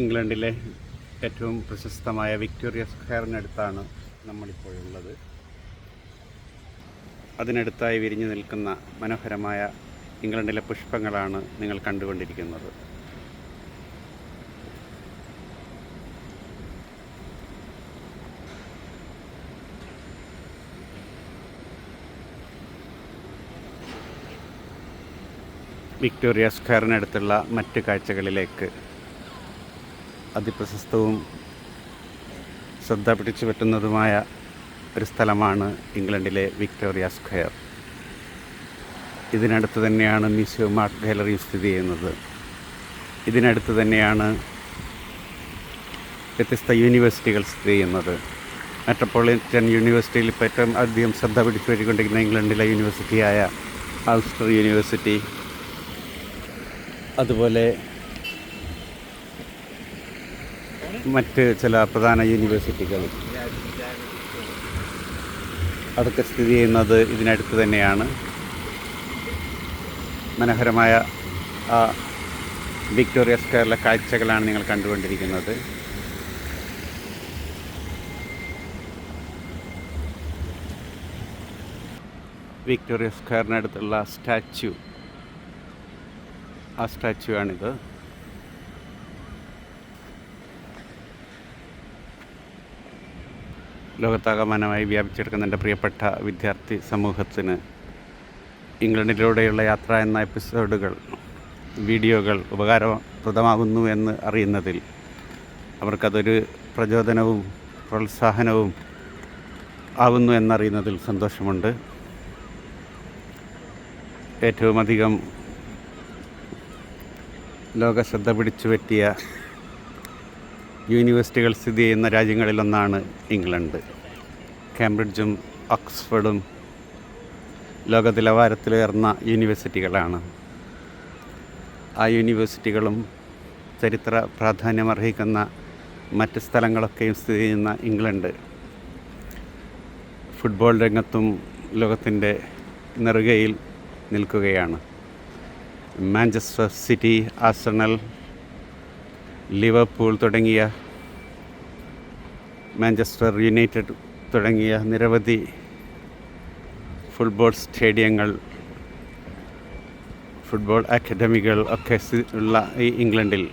ഇംഗ്ലണ്ടിലെ ഏറ്റവും പ്രശസ്തമായ വിക്ടോറിയ സ്ക്വയറിനടുത്താണ് നമ്മളിപ്പോഴുള്ളത്. അതിനടുത്തായി വിരിഞ്ഞു നിൽക്കുന്ന മനോഹരമായ ഇംഗ്ലണ്ടിലെ പുഷ്പങ്ങളാണ് നിങ്ങൾ കണ്ടുകൊണ്ടിരിക്കുന്നത്. വിക്ടോറിയ സ്ക്വയറിനടുത്തുള്ള മറ്റ് കാഴ്ചകളിലേക്ക് അതിപ്രശസ്തവും ശ്രദ്ധ പിടിച്ചു പറ്റുന്നതുമായ ഒരു സ്ഥലമാണ് ഇംഗ്ലണ്ടിലെ വിക്ടോറിയ സ്ക്വയർ. ഇതിനടുത്ത് തന്നെയാണ് മ്യൂസിയം ആർട്ട് ഗാലറി സ്ഥിതി ചെയ്യുന്നത്. ഇതിനടുത്ത് തന്നെയാണ് വ്യത്യസ്ത യൂണിവേഴ്സിറ്റികൾ സ്ഥിതി ചെയ്യുന്നത്. മെട്രോപൊളിറ്റൻ യൂണിവേഴ്സിറ്റിയിൽ ഇപ്പോൾ ഏറ്റവും അധികം ശ്രദ്ധ പിടിച്ചു വരികൊണ്ടിരിക്കുന്ന ഇംഗ്ലണ്ടിലെ യൂണിവേഴ്സിറ്റിയായ ആൾസ്റ്റർ യൂണിവേഴ്സിറ്റി അതുപോലെ മറ്റ് ചില പ്രധാന യൂണിവേഴ്സിറ്റികൾ അതൊക്കെ സ്ഥിതി ചെയ്യുന്നത് ഇതിനടുത്ത് തന്നെയാണ്. മനോഹരമായ ആ വിക്ടോറിയ സ്ക്വയറിലെ കാഴ്ചകളാണ് നിങ്ങൾ കണ്ടുകൊണ്ടിരിക്കുന്നത്. വിക്ടോറിയ സ്ക്വയറിനടുത്തുള്ള സ്റ്റാച്യു. ആ സ്റ്റാച്യു ആണിത്. ലോകത്താകമാനമായി വ്യാപിച്ചെടുക്കുന്ന എന്റെ പ്രിയപ്പെട്ട വിദ്യാർത്ഥി സമൂഹത്തിന് ഇംഗ്ലണ്ടിലൂടെയുള്ള യാത്ര എന്ന എപ്പിസോഡുകൾ വീഡിയോകൾ ഉപകാരപ്രദമാകുന്നു എന്ന് അറിയുന്നതിൽ അവർക്കതൊരു പ്രചോദനവും പ്രോത്സാഹനവും ആകുന്നു എന്നറിയുന്നതിൽ സന്തോഷമുണ്ട്. ഏറ്റവുമധികം ലോക ശ്രദ്ധ പിടിച്ചു പറ്റിയ യൂണിവേഴ്സിറ്റികൾ സ്ഥിതി ചെയ്യുന്ന രാജ്യങ്ങളിലൊന്നാണ് ഇംഗ്ലണ്ട്. കേംബ്രിഡ്ജും ഓക്സ്ഫോർഡും ലോക നിലവാരത്തിലുയർന്ന യൂണിവേഴ്സിറ്റികളാണ്. ആ യൂണിവേഴ്സിറ്റികളും ചരിത്ര പ്രാധാന്യമർഹിക്കുന്ന മറ്റ് സ്ഥലങ്ങളൊക്കെയും സ്ഥിതി ചെയ്യുന്ന ഇംഗ്ലണ്ട്. ഫുട്ബോൾ രംഗത്തും ലോകത്തിന്റെ നെറുകയിൽ നിൽക്കുകയാണ്. മാഞ്ചസ്റ്റർ സിറ്റി ആസണൽ ലിവർപൂൾ തുടങ്ങിയ മാഞ്ചസ്റ്റർ യുണൈറ്റഡ് തുടങ്ങിയ നിരവധി ഫുട്ബോൾ സ്റ്റേഡിയങ്ങൾ ഫുട്ബോൾ അക്കാഡമികൾ ഒക്കെ ഉള്ള ഈ ഇംഗ്ലണ്ടിൽ